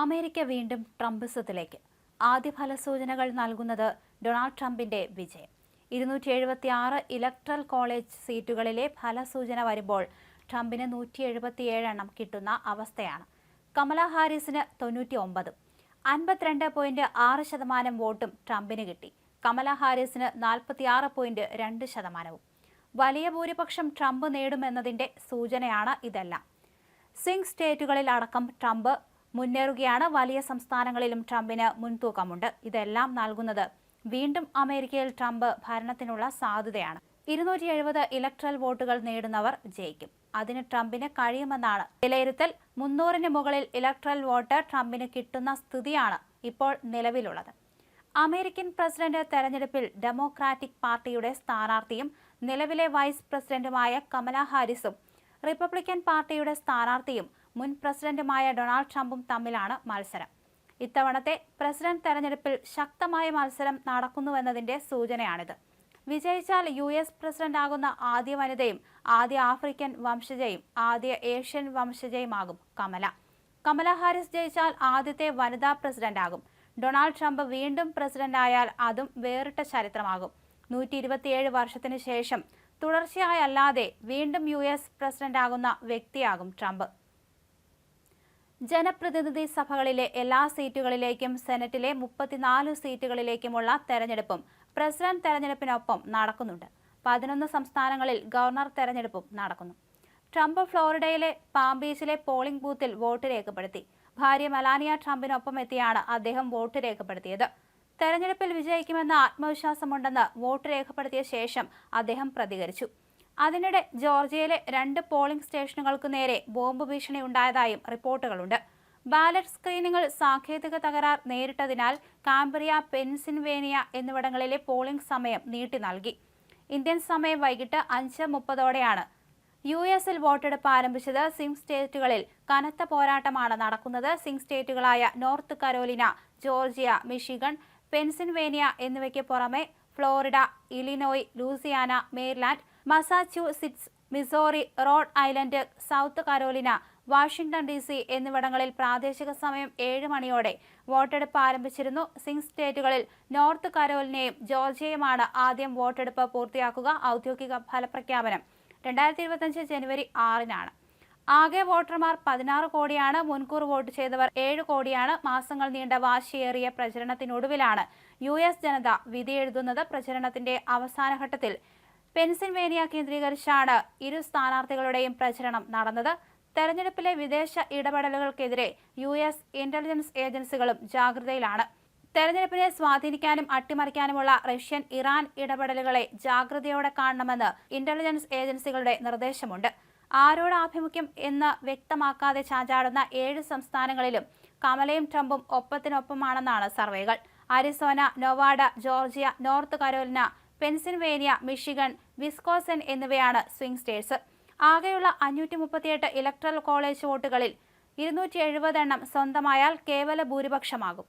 America വീണ്ടും ട്രംപിസത്തിലേക്ക് ആദ്യ ഫലസൂചനകൾ നൽകുന്നത് ഡൊണാൾഡ് ട്രംപിന്റെ വിജയം. ഇരുന്നൂറ്റി എഴുപത്തി ആറ് ഇലക്ട്രൽ കോളേജ് സീറ്റുകളിലെ ഫലസൂചന വരുമ്പോൾ ട്രംപിന് നൂറ്റി എഴുപത്തിയേഴ് എണ്ണം കിട്ടുന്ന അവസ്ഥയാണ്. കമല ഹാരിസിന് തൊണ്ണൂറ്റി ഒമ്പതും അൻപത്തിരണ്ട് പോയിന്റ് ആറ് ശതമാനം വോട്ടും ട്രംപിന് കിട്ടി. കമല ഹാരിസിന് നാൽപ്പത്തിയാറ് പോയിന്റ് രണ്ട് ശതമാനവും. വലിയ ഭൂരിപക്ഷം ട്രംപ് നേടുമെന്നതിന്റെ സൂചനയാണ് ഇതെല്ലാം. സ്വിംഗ് സ്റ്റേറ്റുകളിൽ അടക്കം ട്രംപ് മുന്നേറുകയാണ്. വലിയ സംസ്ഥാനങ്ങളിലും ട്രംപിന് മുൻതൂക്കമുണ്ട്. ഇതെല്ലാം നൽകുന്നത് വീണ്ടും അമേരിക്കയിൽ ട്രംപ് ഭരണത്തിനുള്ള സാധ്യതയാണ്. ഇരുന്നൂറ്റി എഴുപത് ഇലക്ട്രൽ വോട്ടുകൾ നേടുന്നവർ ജയിക്കും. അതിന് ട്രംപിന് കഴിയുമെന്നാണ് വിലയിരുത്തൽ. മുന്നൂറിന് മുകളിൽ ഇലക്ട്രൽ വോട്ട് ട്രംപിന് കിട്ടുന്ന സ്ഥിതിയാണ് ഇപ്പോൾ നിലവിലുള്ളത്. അമേരിക്കൻ പ്രസിഡന്റ് തെരഞ്ഞെടുപ്പിൽ ഡെമോക്രാറ്റിക് പാർട്ടിയുടെ സ്ഥാനാർത്ഥിയും നിലവിലെ വൈസ് പ്രസിഡന്റുമായ കമലാ ഹാരിസും റിപ്പബ്ലിക്കൻ പാർട്ടിയുടെ സ്ഥാനാർത്ഥിയും മുൻ പ്രസിഡന്റുമായ ഡൊണാൾഡ് ട്രംപും തമ്മിലാണ് മത്സരം. ഇത്തവണത്തെ പ്രസിഡന്റ് തെരഞ്ഞെടുപ്പിൽ ശക്തമായ മത്സരം നടക്കുന്നുവെന്നതിന്റെ സൂചനയാണിത്. വിജയിച്ചാൽ യു എസ് പ്രസിഡന്റാകുന്ന ആദ്യ വനിതയും ആദ്യ ആഫ്രിക്കൻ വംശജയും ആദ്യ ഏഷ്യൻ വംശജയുമാകും കമല. കമല ഹാരിസ് ജയിച്ചാൽ ആദ്യത്തെ വനിതാ പ്രസിഡന്റാകും. ഡൊണാൾഡ് ട്രംപ് വീണ്ടും പ്രസിഡന്റ് ആയാൽ അതും വേറിട്ട ചരിത്രമാകും. നൂറ്റി ഇരുപത്തിയേഴ് വർഷത്തിനു ശേഷം തുടർച്ചയായല്ലാതെ വീണ്ടും യു എസ് പ്രസിഡന്റാകുന്ന വ്യക്തിയാകും ട്രംപ്. ജനപ്രതിനിധി സഭകളിലെ എല്ലാ സീറ്റുകളിലേക്കും സെനറ്റിലെ മുപ്പത്തിനാല് സീറ്റുകളിലേക്കുമുള്ള തെരഞ്ഞെടുപ്പും പ്രസിഡന്റ് തെരഞ്ഞെടുപ്പിനൊപ്പം നടക്കുന്നുണ്ട്. പതിനൊന്ന് സംസ്ഥാനങ്ങളിൽ ഗവർണർ തെരഞ്ഞെടുപ്പും നടക്കുന്നു. ട്രംപ് ഫ്ലോറിഡയിലെ പാംബീച്ചിലെ പോളിംഗ് ബൂത്തിൽ വോട്ട് രേഖപ്പെടുത്തി. ഭാര്യ മലാനിയ ട്രംപിനൊപ്പം എത്തിയാണ് അദ്ദേഹം വോട്ട് രേഖപ്പെടുത്തിയത്. തെരഞ്ഞെടുപ്പിൽ വിജയിക്കുമെന്ന ആത്മവിശ്വാസമുണ്ടെന്ന് വോട്ട് രേഖപ്പെടുത്തിയ ശേഷം അദ്ദേഹം പ്രതികരിച്ചു. അതിനിടെ ജോർജിയയിലെ രണ്ട് പോളിംഗ് സ്റ്റേഷനുകൾക്ക് നേരെ ബോംബ് ഭീഷണി ഉണ്ടായതായും റിപ്പോർട്ടുകളുണ്ട്. ബാലറ്റ് സ്ക്രീനിങ്ങിൽ സാങ്കേതിക തകരാർ നേരിട്ടതിനാൽ കാംബ്രിയ പെൻസിൽവേനിയ എന്നിവിടങ്ങളിലെ പോളിംഗ് സമയം നീട്ടി നൽകി. ഇന്ത്യൻ സമയം വൈകിട്ട് അഞ്ച് മുപ്പതോടെയാണ്. യു എസിൽ വോട്ടെടുപ്പ് ആരംഭിച്ചത് സിംഗ് സ്റ്റേറ്റുകളിൽ. കനത്ത പോരാട്ടമാണ് നടക്കുന്നത്. Swing സ്റ്റേറ്റുകളായ North Carolina Georgia Michigan Pennsylvania എന്നിവയ്ക്ക് പുറമെ Florida Illinois Louisiana Maryland Massachusetts Missouri Rhode Island South Carolina Washington D C എന്നിവിടങ്ങളിൽ പ്രാദേശിക സമയം ഏഴ് മണിയോടെ വോട്ടെടുപ്പ് ആരംഭിച്ചിരുന്നു. സിംഗ് സ്റ്റേറ്റുകളിൽ നോർത്ത് കരോലിനയും ജോർജിയയുമാണ് ആദ്യം വോട്ടെടുപ്പ് പൂർത്തിയാക്കുക ഔദ്യോഗിക ഫലപ്രഖ്യാപനം രണ്ടായിരത്തി ഇരുപത്തിയഞ്ച് ജനുവരി ആറിനാണ്. ആകെ വോട്ടർമാർ പതിനാറ് കോടിയാണ് മുൻകൂർ വോട്ട് ചെയ്തവർ ഏഴ് കോടിയാണ്. മാസങ്ങൾ നീണ്ട വാശിയേറിയ പ്രചരണത്തിനൊടുവിലാണ് യു എസ് ജനത വിധിയെഴുതുന്നത് പ്രചരണത്തിന്റെ അവസാന ഘട്ടത്തിൽ പെൻസിൽവേനിയ കേന്ദ്രീകരിച്ചാണ് ഇരു സ്ഥാനാർത്ഥികളുടെയും പ്രചരണം നടന്നത്. തെരഞ്ഞെടുപ്പിലെ വിദേശ ഇടപെടലുകൾക്കെതിരെ യു എസ് ഇന്റലിജൻസ് ഏജൻസികളും ജാഗ്രതയിലാണ്. തെരഞ്ഞെടുപ്പിനെ സ്വാധീനിക്കാനും അട്ടിമറിക്കാനുമുള്ള റഷ്യൻ ഇറാൻ ഇടപെടലുകളെ ജാഗ്രതയോടെ കാണണമെന്ന് ഇന്റലിജൻസ് ഏജൻസികളുടെ നിർദ്ദേശമുണ്ട്. ആരോട് ആഭിമുഖ്യം എന്ന് വ്യക്തമാക്കാതെ ചാഞ്ചാടുന്ന ഏഴ് സംസ്ഥാനങ്ങളിലും കമലയും ട്രംപും ഒപ്പത്തിനൊപ്പമാണെന്നാണ് സർവേകൾ. Arizona Nevada Georgia North Carolina Pennsylvania Michigan Wisconsin എന്നിവയാണ് സ്വിംഗ് സ്റ്റേറ്റ്സ് ആകെയുള്ള അഞ്ഞൂറ്റി മുപ്പത്തിയെട്ട് ഇലക്ട്രൽ കോളേജ് വോട്ടുകളിൽ ഇരുന്നൂറ്റി എഴുപത് എണ്ണം സ്വന്തമായാൽ കേവല ഭൂരിപക്ഷമാകും.